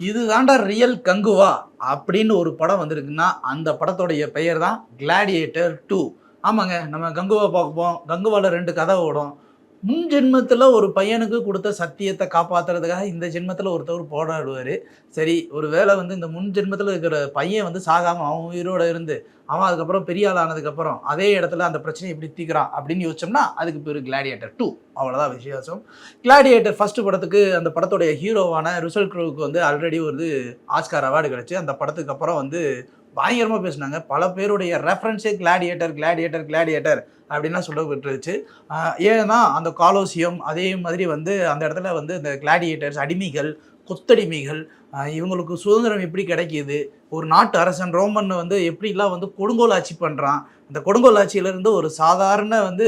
இதுதாண்டா real Kanguva அப்படின்னு ஒரு படம் வந்திருக்குன்னா அந்த படத்தோடைய பெயர் தான் கிளாடியேட்டர் டூ ஆமாங்க நம்ம கங்குவா பார்ப்போம் கங்குவாவில் ரெண்டு கதை ஓடும். முன் ஜென்மத்தில் ஒரு பையனுக்கு கொடுத்த சத்தியத்தை காப்பாற்றுறதுக்காக இந்த ஜென்மத்தில் ஒருத்தவர் போராடுவார். சரி ஒரு வேளை வந்து இந்த முன் ஜென்மத்தில் இருக்கிற பையன் வந்து சாகாமல் அவன் உயிரோட இருந்து அவன் அதுக்கப்புறம் பெரிய ஆள் ஆனதுக்கப்புறம் அதே இடத்துல அந்த பிரச்சனையை எப்படி தீர்க்குறான் அப்படின்னு யோசிச்சோம்னா அதுக்கு பேர் கிளாடியேட்டர் டூ அவ்வளோதான் வித்தியாசம் கிளாடியேட்டர் ஃபஸ்ட்டு படத்துக்கு அந்த படத்துடைய ஹீரோவான ரிசல்ட் க்ரூவுக்கு வந்து ஆல்ரெடி ஒரு ஆஸ்கார் அவார்டு கிடச்சி. அந்த படத்துக்கு அப்புறம் வந்து பயங்கரமாக பேசினாங்க. பல பேருடைய ரெஃபரன்ஸே கிளாடியேட்டர் கிளாடியேட்டர் கிளாடியேட்டர் அப்படின்லாம் சொல்லப்பட்டுருச்சு ஏன்னா அந்த காலோசியம் அதே மாதிரி வந்து அந்த இடத்துல வந்து இந்த கிளாடியேட்டர்ஸ் அடிமைகள் கொத்தடிமைகள் இவங்களுக்கு சுதந்திரம் எப்படி கிடைக்கிது? ஒரு நாட்டு அரசன் ரோமன் வந்து எப்படிலாம் வந்து கொடுங்கோல் ஆட்சி பண்ணுறான் அந்த கொடுங்கோல் ஆட்சியிலேருந்து ஒரு சாதாரண வந்து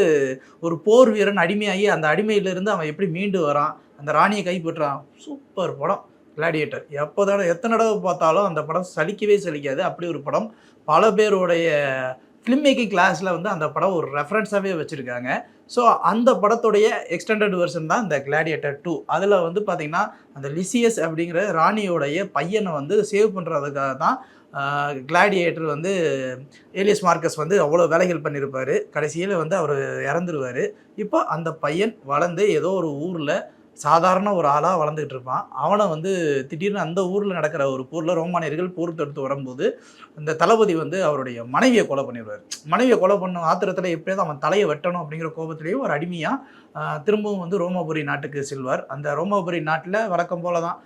ஒரு போர் வீரன் அடிமையாகி அந்த அடிமையிலேருந்து அவன் எப்படி மீண்டு வரான்? அந்த ராணியை கைப்பற்றான். சூப்பர் படம். கிளாடியேட்டர் எப்போ தடவை எத்தனை தடவை பார்த்தாலும் அந்த படம் சலிக்கவே சலிக்காது. அப்படி ஒரு படம். பல பேருடைய ஃபிலிம் மேக்கிங் கிளாஸில் வந்து அந்த படம் ஒரு ரெஃபரன்ஸாகவே வச்சுருக்காங்க. ஸோ அந்த படத்துடைய எக்ஸ்டெண்டட் வெர்ஷன் தான் இந்த கிளாடியேட்டர் டூ அதில் வந்து பார்த்திங்கன்னா அந்த லிசியஸ் அப்படிங்கிற ராணியோடைய பையனை வந்து சேவ் பண்ணுறதுக்காக தான் கிளாடியேட்டர் வந்து ஏலியஸ் மார்க்கஸ் வந்து அவ்வளோ வேலைகள் பண்ணியிருப்பார் கடைசியில் வந்து அவர் இறந்துருவார். இப்போ அந்த பையன் வளர்ந்து ஏதோ ஒரு ஊரில் சாதாரண ஒரு ஆளாக வளர்ந்துக்கிட்டு இருப்பான். அவனை வந்து திடீர்னு அந்த ஊரில் நடக்கிற ஒரு போரில் ரோமானியர்கள் போர் தொடுத்து வரும்போது அந்த தளபதி வந்து அவருடைய மனைவியை கொலை பண்ணிடுவார். மனைவியை கொலை பண்ண ஆத்திரத்தில் எப்படியாவது அவன் தலையை வெட்டணும் அப்படிங்கிற கோபத்திலேயே ஒரு அடிமையாக திரும்பவும் வந்து ரோமாபுரி நாட்டுக்கு செல்வார். அந்த ரோமாபுரி நாட்டில் வழக்கம் போல தான்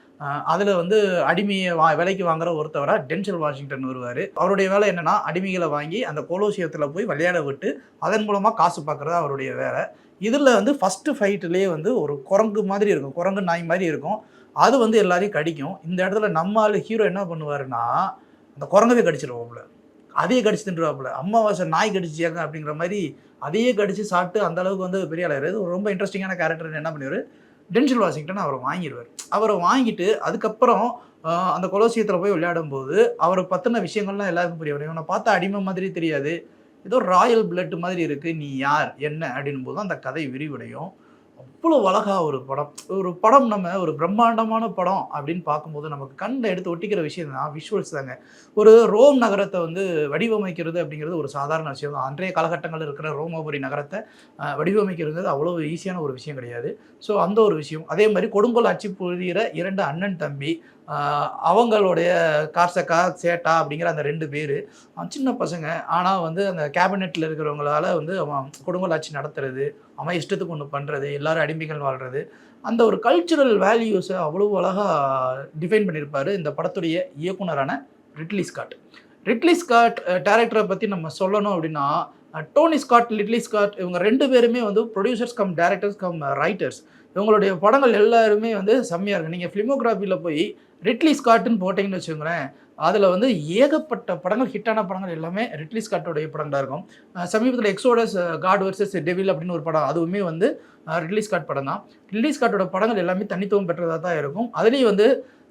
அதில் வந்து அடிமையை வா விலைக்கு வாங்குற ஒருத்தவராக டென்ஷல் வாஷிங்டன் வருவார். அவருடைய வேலை என்னென்னா அடிமைகளை வாங்கி அந்த கொலோசியத்தில் போய் விளையாட விட்டு அதன் மூலமாக காசு பார்க்குறது அவருடைய வேலை. இதில் வந்து ஃபஸ்ட்டு ஃபைட்டிலே வந்து ஒரு குரங்கு மாதிரி இருக்கும். குரங்கு நாய் மாதிரி இருக்கும். அது வந்து எல்லாரையும் கடிக்கும். இந்த இடத்துல நம்ம ஆள் ஹீரோ என்ன பண்ணுவாருன்னா அந்த குரங்கவே கடிச்சிருவோம்ல அதையே கடிச்சு தின்றுவாப்புல. அம்மாவாசை நாய் கடிச்சியாங்க அப்படிங்கிற மாதிரி அதையே கடிச்சு சாப்பிட்டு அந்த அளவுக்கு வந்து பெரிய ஆளாரு ரொம்ப இன்ட்ரெஸ்டிங்கான கேரக்டர் என்ன பண்ணுவார் டென்ஷல் வாஷிங்டன் அவரை வாங்கிடுவார் அவரை வாங்கிட்டு அதுக்கப்புறம் அந்த கொலோசியத்தில் போய் விளையாடும் போது அவரை பற்றின விஷயங்கள்லாம் எல்லாருக்கும் புரிய வரும். இவனை பார்த்தா அடிமை மாதிரி தெரியாது. ஏதோ ராயல் பிளட் மாதிரி இருக்குது நீ யார்? என்ன? அப்படின்னும் போது அந்த கதை விரிவடையும். அவ்வளோ அழகா ஒரு படம் ஒரு படம் நம்ம ஒரு பிரம்மாண்டமான படம் அப்படின்னு பார்க்கும்போது நமக்கு கண்ணை எடுத்து ஒட்டிக்கிற விஷயம் தான் விஷுவல்ஸ் தாங்க. ஒரு ரோம் நகரத்தை வந்து வடிவமைக்கிறது அப்படிங்கிறது ஒரு சாதாரண விஷயம் தான். அன்றைய காலகட்டங்களில் இருக்கிற ரோமபுரி நகரத்தை வடிவமைக்கிறது அவ்வளோ ஈஸியான ஒரு விஷயம் கிடையாது. ஸோ அந்த ஒரு விஷயம். அதே மாதிரி கொடுங்கோல் ஆட்சி புரிகிற இரண்டு அண்ணன் தம்பி அவங்களுடைய கார்சக்கா சேட்டா அப்படிங்கிற அந்த ரெண்டு பேர் சின்ன பசங்க. ஆனால் வந்து அந்த கேபினெட்டில் இருக்கிறவங்களால வந்து அவன் கொடுங்கோல் ஆட்சி நடத்துறது அவன் இஷ்டத்துக்கு ஒன்று பண்ணுறது எல்லாரும் அடிமைகள் வாழ்கிறது அந்த ஒரு கல்ச்சுரல் வேல்யூஸை அவ்வளோ அழகாக டிஃபைன் பண்ணியிருப்பார் இந்த படத்துடைய இயக்குனரான ரிட்லி ஸ்காட் ரிட்லி ஸ்காட் டேரக்டரை பற்றி நம்ம சொல்லணும் அப்படின்னா டோனி ஸ்காட் லிட்லி ஸ்காட் இவங்க ரெண்டு பேருமே வந்து producers cum directors cum writers இவங்களுடைய படங்கள் எல்லாருமே வந்து செம்மையாக இருக்கும் நீங்கள் ஃபிலிமோகிராஃபியில் போய் ரிட்லி ஸ்காட்டுன்னு போட்டிங்கன்னு வச்சுக்கோங்களேன் அதில் வந்து ஏகப்பட்ட படங்கள் ஹிட்டான படங்கள் எல்லாமே ரிட்லி ஸ்காட்டோடைய படங்களாக இருக்கும். சமீபத்தில் எக்ஸோடஸ் காட் வர்சஸ் டெவில் அப்படின்னு ஒரு படம் அதுவுமே வந்து ரிட்லி ஸ்காட் படம் தான். ரிட்லி ஸ்காட்டோட படங்கள் எல்லாமே தனித்துவம் பெற்றதாக தான் இருக்கும். அதுலேயும் வந்து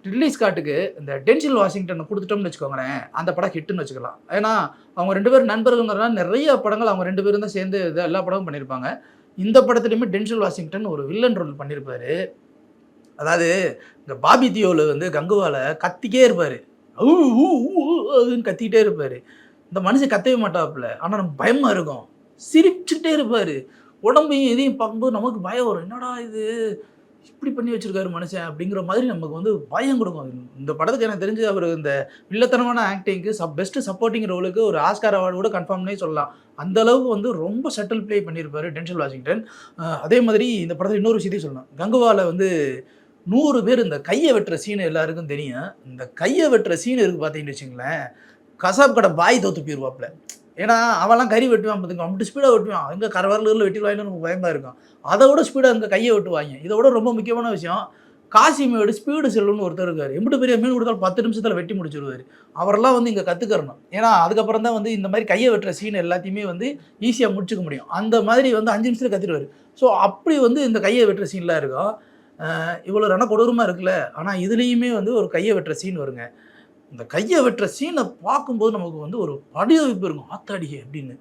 ரிட்லி ஸ்காட்டுக்கு இந்த டென்ஷில் வாஷிங்டன் கொடுத்துட்டோம்னு வச்சுக்கோங்களேன் அந்த படம் ஹிட்டுன்னு வச்சுக்கலாம். ஏன்னா அவங்க ரெண்டு பேரும் நண்பர்கள்ங்கிறனால நிறைய படங்கள் அவங்க ரெண்டு பேரும் தான் சேர்ந்து இது எல்லா படமும் பண்ணியிருப்பாங்க. இந்த படத்துலையுமே டென்ஷில் வாஷிங்டன் ஒரு வில்லன் ரோல் பண்ணியிருப்பார். அதாவது இந்த பாபி தியோவில் வந்து கங்குவால கத்திக்கே இருப்பார். அதுன்னு கத்திக்கிட்டே இருப்பார். இந்த மனுஷன் கத்தவே மாட்டாப்புல. ஆனால் நம்ம பயமாக இருக்கும். சிரிச்சுக்கிட்டே இருப்பார். உடம்பையும் எதையும் பார்க்கும்போது நமக்கு பயம் வரும். என்னடா இது? இப்படி பண்ணி வச்சிருக்காரு மனுஷன் அப்படிங்கிற மாதிரி நமக்கு வந்து பயம் கொடுக்கும். இந்த படத்துக்கு எனக்கு தெரிஞ்சு அவர் இந்த வில்லத்தனமான ஆக்டிங்க்கு சப் பெஸ்ட் சப்போர்ட்டிங் ரோலுக்கு ஒரு ஆஸ்கார் அவார்டு கூட கன்ஃபார்ம்னே சொல்லலாம். அந்த அளவுக்கு வந்து ரொம்ப சட்டில் ப்ளே பண்ணியிருப்பாரு டென்ஷல் வாஷிங்டன். அதே மாதிரி இந்த படத்தில் இன்னொரு விஷயத்தையும் சொல்லலாம். கங்குவால வந்து நூறு பேர் இந்த கையை வெட்டுற சீன் எல்லாருக்கும் தெரியும். இந்த கையை வெட்டுற சீன் இருக்கு பார்த்தீங்கன்னு வச்சுங்களேன் கசாப் கடை பாய் தோத்து போயிடுவாப்புல ஏன்னா அவெல்லாம் கறி வெட்டுவான் பார்த்துங்க அப்படி ஸ்பீடாக வெட்டுவான். எங்கே கரவரில் வெட்டிடுவாங்கன்னு நமக்கு பயமாக இருக்கும். அதை விட ஸ்பீடாக அங்கே கையை வெட்டுவாங்க. இதை விட ரொம்ப முக்கியமான விஷயம் காசிமேடு ஸ்பீடு செல்லுன்னு ஒருத்தர் இருக்கார். எம்பிட்டு பெரிய மீன் கொடுத்தாலும் பத்து நிமிஷத்தில் வெட்டி முடிச்சிருவார். அவரெல்லாம் வந்து இங்கே கற்றுக்கறணும் ஏன்னா அதுக்கப்புறம் தான் வந்து இந்த மாதிரி கையை வெட்டுற சீன் எல்லாத்தையுமே வந்து ஈஸியாக முடிச்சுக்க முடியும். அந்த மாதிரி வந்து அஞ்சு நிமிஷத்தில் கற்றுடுவார் ஸோ அப்படி வந்து இந்த கையை வெட்டுற சீன்லாம் இருக்கும். இவ்வளோ ரண கொடூரமாக இருக்குல்ல? ஆனால் இதுலேயுமே வந்து ஒரு கையை வெட்டுற சீன் வருங்க. இந்த கையை வெட்டுற சீனை பார்க்கும்போது நமக்கு வந்து ஒரு வடிவமைப்பு இருக்கும். ஆத்தாடியே அப்படின்னு.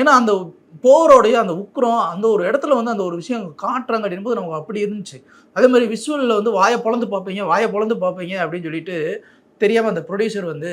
ஏன்னா அந்த போரோடைய அந்த உக்கிரம் அந்த ஒரு இடத்துல வந்து அந்த ஒரு விஷயம் காட்டுறாங்க அப்படின்போது நமக்கு அப்படி இருந்துச்சு. அதே மாதிரி விஷுவலில் வந்து வாயை பொழந்து பார்ப்பீங்க வாயை பொழந்து பார்ப்பீங்க அப்படின்னு சொல்லிட்டு தெரியாமல் அந்த ப்ரொடியூசர் வந்து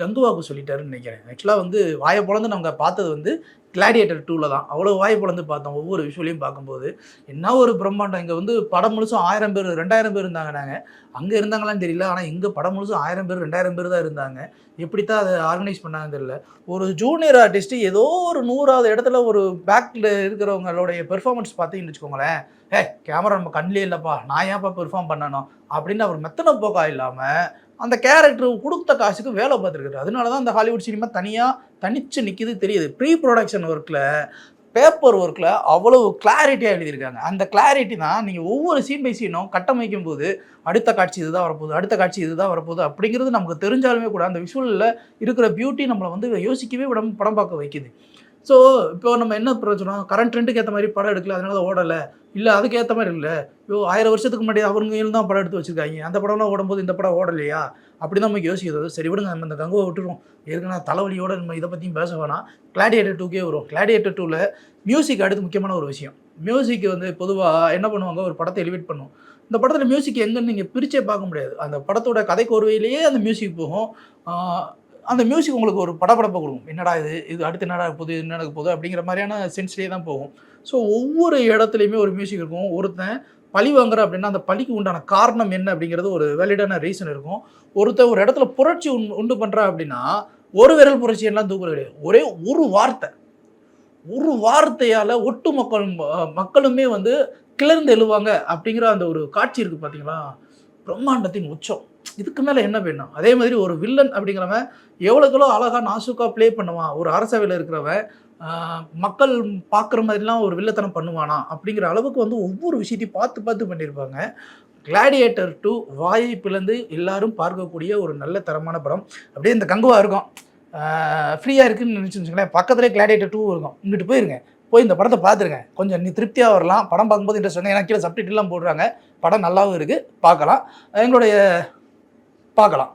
கங்குவாவுக்கு சொல்லிட்டாருன்னு நினைக்கிறேன். ஆக்சுவலாக வந்து வாயை பொழந்து நம்ம பார்த்தது வந்து கிளாடியேட்டர் டூவில் தான். அவ்வளோ வாயை பொழந்து பார்த்தோம் ஒவ்வொரு விஷுவலையும் பார்க்கும்போது. என்ன ஒரு பிரம்மாண்டம். இங்கே வந்து படம் முழுசும் ஆயிரம் பேர் ரெண்டாயிரம் பேர் இருந்தாங்க நாங்கள் அங்கே இருந்தாங்களான்னு தெரியல. ஆனால் இங்கே படம் முழுசும் ஆயிரம் பேர் ரெண்டாயிரம் பேர் தான் இருந்தாங்க. எப்படி தான் அதை ஆர்கனைஸ் பண்ணாங்கன்னு தெரியல. ஒரு ஜூனியர் ஆர்டிஸ்ட்டு ஏதோ ஒரு நூறாவது இடத்துல ஒரு பேக்கில் இருக்கிறவங்களுடைய பெர்ஃபார்மன்ஸ் பார்த்தீங்கன்னு வச்சுக்கோங்களேன். ஏ கேமரா நம்ம கண்ணிலே இல்லைப்பா. நான் ஏன்ப்பா பெர்ஃபார்ம் பண்ணணும்? அப்படின்னு அவர் மெத்தனை போக்கா இல்லாமல் அந்த கேரக்டர் கொடுத்த காசுக்கு வேலை பார்த்துருக்காரு. அதனால தான் அந்த ஹாலிவுட் சினிமா தனியாக தனிச்சு நிற்கிது தெரியுது. ப்ரீ ப்ரொடக்ஷன் ஒர்க்கில் பேப்பர் ஒர்க்கில் அவ்வளவு கிளாரிட்டியாக எழுதியிருக்காங்க. அந்த கிளாரிட்டி தான் நீங்கள் ஒவ்வொரு சீன் பை சீனும் கட்டமைக்கும் போது அடுத்த காட்சி இதுதான் வரப்போகுது அடுத்த காட்சி இதுதான் வரப்போகுது அப்படிங்கிறது நமக்கு தெரிஞ்சாலுமே கூட அந்த விஷுவலில் இருக்கிற பியூட்டி நம்மளை வந்து யோசிக்கவே விட படம் பார்க்க வைக்குது. ஸோ இப்போ நம்ம என்ன பிரச்சனை கரண்ட் ட்ரெண்டுக்கு ஏற்ற மாதிரி படம் எடுக்கல அதனால ஓடலை. இல்லை அதுக்கேற்ற மாதிரி இல்லை. ஐயோ ஆயிரம் வருஷத்துக்கு முன்னாடி அவங்க தான் படம் எடுத்து வச்சிருக்காங்க. அந்த படம்லாம் ஓடும்போது இந்த படம் ஓடலையா? அப்படி தான் நமக்கு யோசிக்கிறது சரி விடுங்க நம்ம இந்த கங்குவை விட்டுருவோம். ஏற்கனவே தலைவலியோட நம்ம இதை பற்றியும் பேச வேணாம். கிளாடியேட்டர் டூக்கே வரும். கிளாடியேட்டர் டூவில் மியூசிக் அடுத்து முக்கியமான ஒரு விஷயம். மியூசிக் வந்து பொதுவாக என்ன பண்ணுவாங்க? ஒரு படத்தை எலிவேட் பண்ணும். இந்த படத்தில் மியூசிக் எங்கேன்னு நீங்கள் பிரிச்சே பார்க்க முடியாது. அந்த படத்தோட கதை கோர்வையிலேயே அந்த மியூசிக் போகும். அந்த மியூசிக் உங்களுக்கு ஒரு படபடப்பை கொடுக்கும். என்னடா இது? இது அடுத்து என்னடா போகுது? என்ன நடக்க போகுது? அப்படிங்கிற மாதிரியான சென்ஸ்லேயே தான் போகும். ஸோ ஒவ்வொரு இடத்துலையுமே ஒரு மியூசிக் இருக்கும். ஒருத்தன் பழி வாங்குற அப்படின்னா அந்த பழிக்கு உண்டான காரணம் என்ன அப்படிங்கிறது ஒரு வேலிடான ரீசன் இருக்கும். ஒருத்தன் ஒரு இடத்துல புரட்சி உண் உண்டு பண்ணுறா அப்படின்னா ஒரு விரல் புரட்சி எல்லாம் தூக்குறது கிடையாது. ஒரே ஒரு வார்த்தை. ஒரு வார்த்தையால் ஒட்டு மக்கள் மக்களுமே வந்து கிளர்ந்து எழுவாங்க அப்படிங்கிற அந்த ஒரு காட்சி இருக்குது பார்த்தீங்களா பிரம்மாண்டத்தின் உச்சம். இதுக்கு மேலே என்ன வேணும்? அதே மாதிரி ஒரு வில்லன் அப்படிங்கிறவன் எவ்வளோக்கெவ்வளோ அழகாக நாசுக்காக ப்ளே பண்ணுவான். ஒரு அரசவையில் இருக்கிறவன் மக்கள் பார்க்குற மாதிரிலாம் ஒரு வில்லத்தனம் பண்ணுவானா? அப்படிங்கிற அளவுக்கு வந்து ஒவ்வொரு விஷயத்தையும் பார்த்து பார்த்து பண்ணியிருப்பாங்க. கிளாடியேட்டர் டூ வாயை பிளந்து எல்லாரும் பார்க்கக்கூடிய ஒரு நல்ல தரமான படம். அப்படியே இந்த கங்குவா இருக்கும். ஃப்ரீயாக இருக்குன்னு நினச்சி பக்கத்துலேயே கிளாடியேட்டர் டூ இருக்கும். இங்கிட்டு போயிருங்க. போய் இந்த படத்தை பார்த்துருங்க. கொஞ்சம் நீ திருப்தியாக வரலாம். படம் பார்க்கும்போது இன்ட்ரெஸ்ட் வந்து ஏன்னா கீழே சப்டிட்டெல்லாம் போடுறாங்க. படம் நல்லாவும் இருக்குது பார்க்கலாம். எங்களுடைய பார்க்கலாம்.